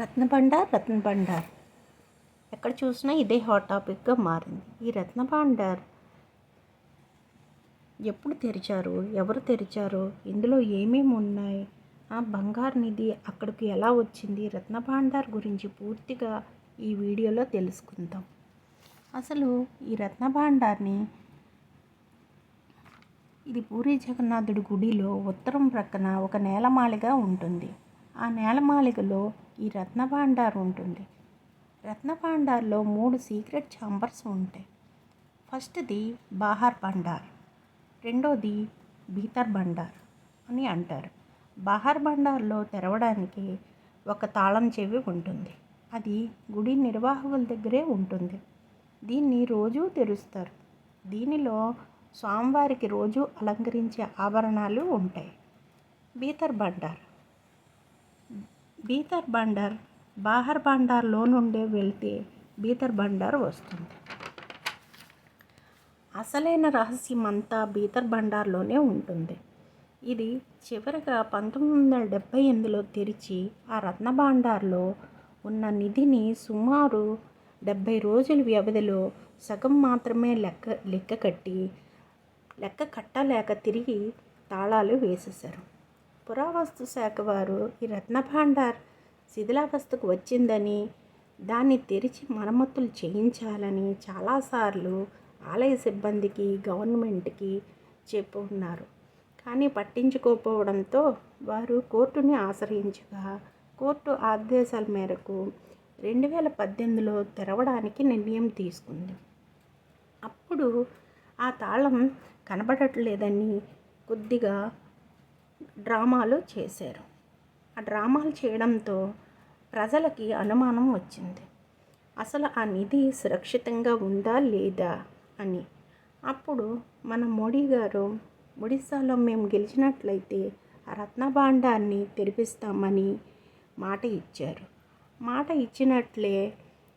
రత్నభండార్ రత్నభండార్ ఎక్కడ చూసినా ఇదే హాట్ టాపిక్గా మారింది. ఈ రత్నభండార్ ఎప్పుడు తెరిచారు? ఎవరు తెరిచారు? ఇందులో ఏమేమి ఉన్నాయి? ఆ బంగారు నిధి అక్కడికి ఎలా వచ్చింది? రత్నభాండార్ గురించి పూర్తిగా ఈ వీడియోలో తెలుసుకుందాం. అసలు ఈ రత్నభాండార్ని ఇది పూరి జగన్నాథుడి గుడిలో ఉత్తరం ప్రక్కన ఒక నేలమాలిగా ఉంటుంది. ఆ నేలమాళిగలో ఈ రత్నభాండార్ ఉంటుంది. రత్నభాండార్లో మూడు సీక్రెట్ ఛాంబర్స్ ఉంటాయి. ఫస్ట్ది బాహార్ భండార్ రెండోది భీతర్ భండార్ అని అంటారు. బాహార్ భండార్లో తెరవడానికి ఒక తాళం చెవి ఉంటుంది. అది గుడి నిర్వాహకుల దగ్గరే ఉంటుంది. దీన్ని రోజూ తెరుస్తారు. దీనిలో స్వామివారికి రోజు అలంకరించే ఆభరణాలు ఉంటాయి. బీతర్ బండార్ బీతర్ బండర్ బాహర్ బండార్లో నుండే వెళ్తే బీతర్ బండార్ వస్తుంది. అసలైన రహస్యం అంతా బీతర్ బండార్లోనే ఉంటుంది. ఇది చివరిగా పంతొమ్మిది వందల డెబ్భై ఎనిమిదిలో తెరిచి ఆ రత్న భాండార్లో ఉన్న నిధిని సుమారు డెబ్భై రోజుల వ్యవధిలో సగం మాత్రమే లెక్క లెక్క కట్టి లెక్క కట్టలేక తిరిగి తాళాలు వేసేశారు. పురావస్తు శాఖ వారు ఈ రత్నభాండార్ శిథిలావస్థకు వచ్చిందని దాన్ని తెరిచి మరమ్మతులు చేయించాలని చాలాసార్లు ఆలయ సిబ్బందికి గవర్నమెంట్కి చెప్పు ఉన్నారు. కానీ పట్టించుకోకపోవడంతో వారు కోర్టుని ఆశ్రయించగా కోర్టు ఆదేశాల మేరకు రెండు వేల పద్దెనిమిదిలో తెరవడానికి నిర్ణయం తీసుకుంది. అప్పుడు ఆ తాళం కనబడట్లేదని కొద్దిగా డ్రామాలు చేశారు. ఆ డ్రామాలు చేయడంతో ప్రజలకి అనుమానం వచ్చింది. అసలు ఆ నిధి సురక్షితంగా ఉందా లేదా అని. అప్పుడు మన మోడీ గారు ఒడిశాలో మేము గెలిచినట్లయితే ఆ రత్నభాండాన్ని తెరిపిస్తామని మాట ఇచ్చారు. మాట ఇచ్చినట్లే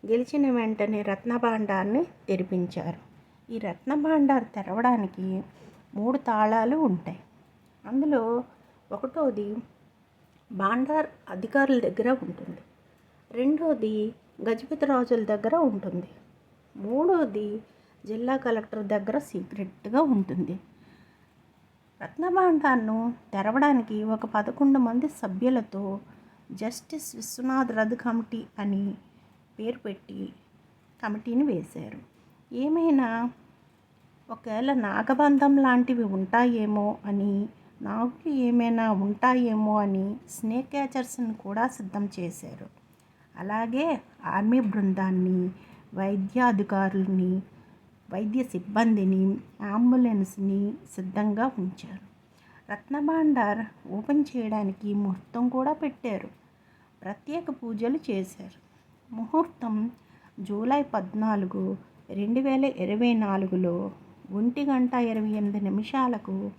గెలిచిన వెంటనే రత్నభాండాన్ని తెరిపించారు. ఈ రత్నభాండాన్ని తెరవడానికి మూడు తాళాలు ఉంటాయి. అందులో ఒకటోది భాండార్ అధికారుల దగ్గర ఉంటుంది. రెండోది గజపతి రాజుల దగ్గర ఉంటుంది. మూడోది జిల్లా కలెక్టర్ దగ్గర సీక్రెట్గా ఉంటుంది. రత్నభాండార్ను తెరవడానికి ఒక పదకొండు మంది సభ్యులతో జస్టిస్ విశ్వనాథ్ రథ్ కమిటీ అని పేరు పెట్టి కమిటీని వేశారు. ఏమైనా ఒకవేళ నాగబంధం లాంటివి ఉంటాయేమో అని నాకు ఏమైనా ఉంటాయేమో అని స్నేక్ క్యాచర్స్ని కూడా సిద్ధం చేశారు. అలాగే ఆర్మీ బృందాన్ని వైద్యాధికారుల్ని వైద్య సిబ్బందిని అంబులెన్స్ని సిద్ధంగా ఉంచారు. రత్నభాండార్ ఓపెన్ చేయడానికి ముహూర్తం కూడా పెట్టారు. ప్రత్యేక పూజలు చేశారు. ముహూర్తం జూలై పద్నాలుగు రెండు వేల ఇరవై నాలుగులో ఒంటి గంట ఇరవై ఎనిమిది నిమిషాలకు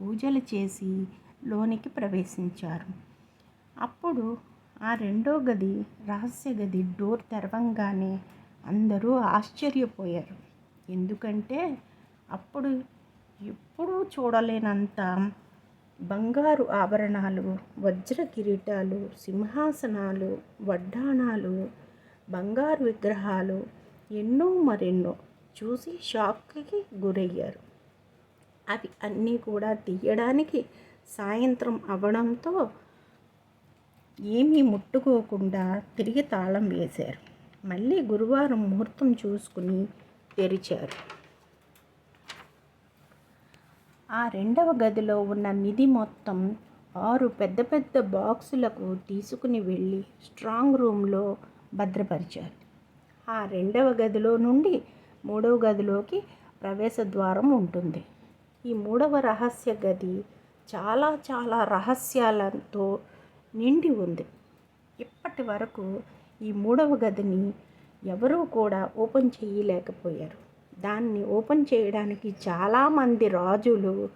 పూజలు చేసి లోనికి ప్రవేశించారు. అప్పుడు ఆ రెండో గది రహస్య గది డోర్ తెరవంగానే అందరూ ఆశ్చర్యపోయారు. ఎందుకంటే అప్పుడు ఎప్పుడూ చూడలేనంత బంగారు ఆభరణాలు వజ్ర కిరీటాలు సింహాసనాలు వడ్డాణాలు బంగారు విగ్రహాలు ఎన్నో మరెన్నో చూసి షాక్కి గురయ్యారు. అవి అన్నీ కూడా తీయడానికి సాయంత్రం అవ్వడంతో ఏమీ ముట్టుకోకుండా తిరిగి తాళం వేశారు. మళ్ళీ గురువారం ముహూర్తం చూసుకుని తెరిచారు. ఆ రెండవ గదిలో ఉన్న నిధి మొత్తం ఆరు పెద్ద పెద్ద బాక్సులకు తీసుకుని వెళ్ళి స్ట్రాంగ్ రూమ్లో భద్రపరిచారు. ఆ రెండవ గదిలో నుండి మూడవ గదిలోకి ప్రవేశ ద్వారం ఉంటుంది. ఈ మూడవ రహస్య గది చాలా చాలా రహస్యాలతో నిండి ఉంది. ఇప్పటి వరకు ఈ మూడవ గదిని ఎవరూ కూడా ఓపెన్ చేయలేకపోయారు. దాన్ని ఓపెన్ చేయడానికి చాలామంది రాజులు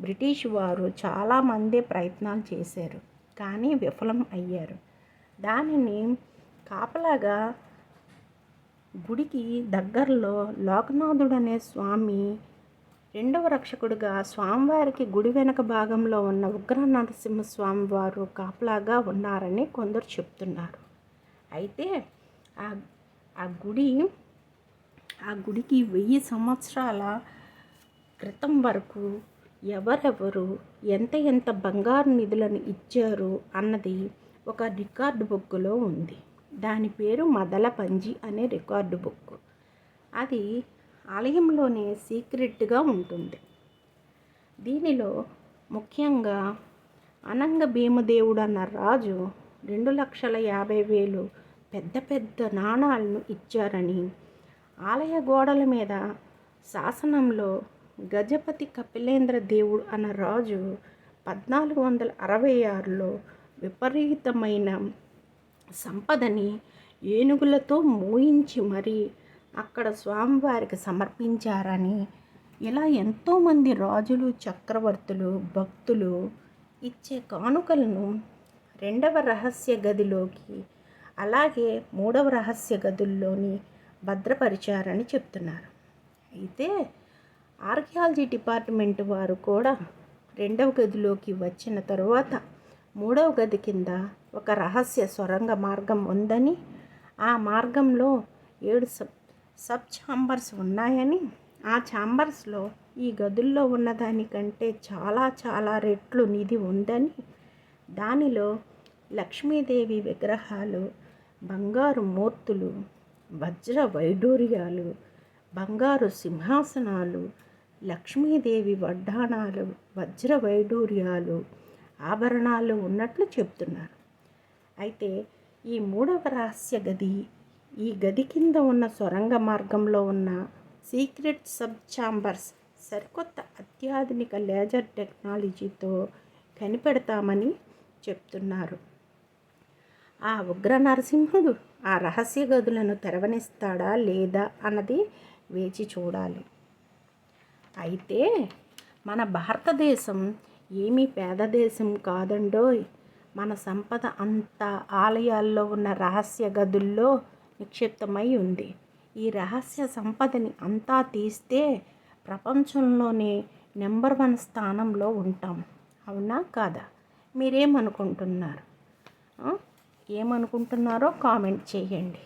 బ్రిటిష్ వారు చాలామంది ప్రయత్నాలు చేశారు కానీ విఫలం అయ్యారు. దానిని కాపలాగా గుడికి దగ్గరలో లోకనాథుడు అనే స్వామి రెండవ రక్షకుడిగా స్వామివారికి గుడి వెనక భాగంలో ఉన్న ఉగ్ర నరసింహస్వామి వారు కాపలాగా ఉన్నారని కొందరు చెప్తున్నారు. అయితే ఆ ఆ గుడి ఆ గుడికి వెయ్యి సంవత్సరాల క్రితం వరకు ఎవరెవరు ఎంత ఎంత బంగారు నిధులను ఇచ్చారు అన్నది ఒక రికార్డు బుక్లో ఉంది. దాని పేరు మదల పంజి అనే రికార్డు బుక్ అది ఆలయంలోనే సీక్రెట్గా ఉంటుంది. దీనిలో ముఖ్యంగా అనంగ భీమదేవుడు అన్న రాజు రెండు లక్షల యాభై వేలు పెద్ద పెద్ద నాణాలను ఇచ్చారని ఆలయ గోడల మీద శాసనంలో గజపతి కపిలేంద్ర దేవుడు అన్న రాజు పద్నాలుగు వందల అరవై ఆరులో విపరీతమైన సంపదని ఏనుగులతో మోయించి మరీ అక్కడ స్వామివారికి సమర్పించారని ఇలా ఎంతోమంది రాజులు చక్రవర్తులు భక్తులు ఇచ్చే కానుకలను రెండవ రహస్య గదిలోకి అలాగే మూడవ రహస్య గదుల్లోని భద్రపరిచారని చెప్తున్నారు. అయితే ఆర్కియాలజీ డిపార్ట్మెంట్ వారు కూడా రెండవ గదిలోకి వచ్చిన తరువాత మూడవ గది కింద ఒక రహస్య సొరంగ మార్గం ఉందని ఆ మార్గంలో ఏడు సబ్ సబ్ ఛాంబర్స్ ఉన్నాయని ఆ ఛాంబర్స్లో ఈ గదుల్లో ఉన్నదానికంటే చాలా చాలా రెట్లు నిధి ఉందని దానిలో లక్ష్మీదేవి విగ్రహాలు బంగారు మూర్తులు వజ్ర వైడూర్యాలు బంగారు సింహాసనాలు లక్ష్మీదేవి వడ్డాణాలు వజ్ర వైడూర్యాలు ఆభరణాలు ఉన్నట్లు చెప్తున్నారు అయితే ఈ మూడవ రహస్య గది ఈ గది కింద ఉన్న సొరంగ మార్గంలో ఉన్న సీక్రెట్ సబ్ ఛాంబర్స్ సరికొత్త అత్యాధునిక లేజర్ టెక్నాలజీతో కనిపెడతామని చెప్తున్నారు. ఆ ఉగ్ర నరసింహుడు ఆ రహస్య గదులను తెరవనిస్తాడా లేదా అన్నది వేచి చూడాలి. అయితే మన భారతదేశం ఏమీ పేద దేశం కాదండోయ్. మన సంపద అంతా ఆలయాల్లో ఉన్న రహస్య గదుల్లో నిక్షిప్తమై ఉంది. ఈ రహస్య సంపదని అంతా తీస్తే ప్రపంచంలోనే నెంబర్ వన్ స్థానంలో ఉంటాం. అవునా కాదా? మీరేమనుకుంటున్నారు? ఏమనుకుంటున్నారో కామెంట్ చేయండి.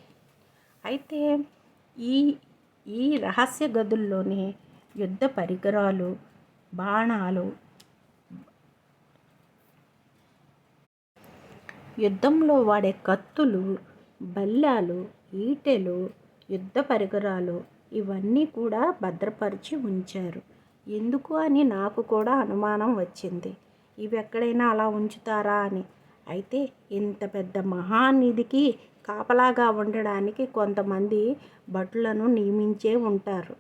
అయితే ఈ ఈ రహస్య గదుల్లోనే యుద్ధ పరికరాలు బాణాలు యుద్ధంలో వాడే కత్తులు బల్లాలు ఈటెలు యుద్ధ పరికరాలు ఇవన్నీ కూడా భద్రపరిచి ఉంచారు. ఎందుకు అని నాకు కూడా అనుమానం వచ్చింది. ఇవి ఎక్కడైనా అలా ఉంచుతారా అని. అయితే ఇంత పెద్ద మహానిధికి కాపలాగా ఉండడానికి కొంతమంది భటులను నియమించే ఉంటారు.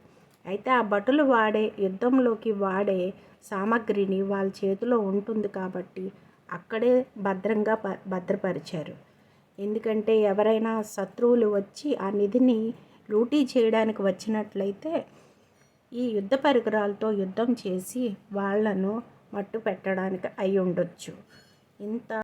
అయితే ఆ భటులు వాడే యుద్ధంలోకి వాడే సామాగ్రిని వాళ్ళ చేతిలో ఉంటుంది కాబట్టి అక్కడే భద్రంగా భద్రపరిచారు. ఎందుకంటే ఎవరైనా శత్రువులు వచ్చి ఆ నిధిని లూటీ చేయడానికి వచ్చినట్లయితే ఈ యుద్ధ పరికరాలతో యుద్ధం చేసి వాళ్ళను మట్టు పెట్టడానికి అయి ఉండొచ్చు ఇంత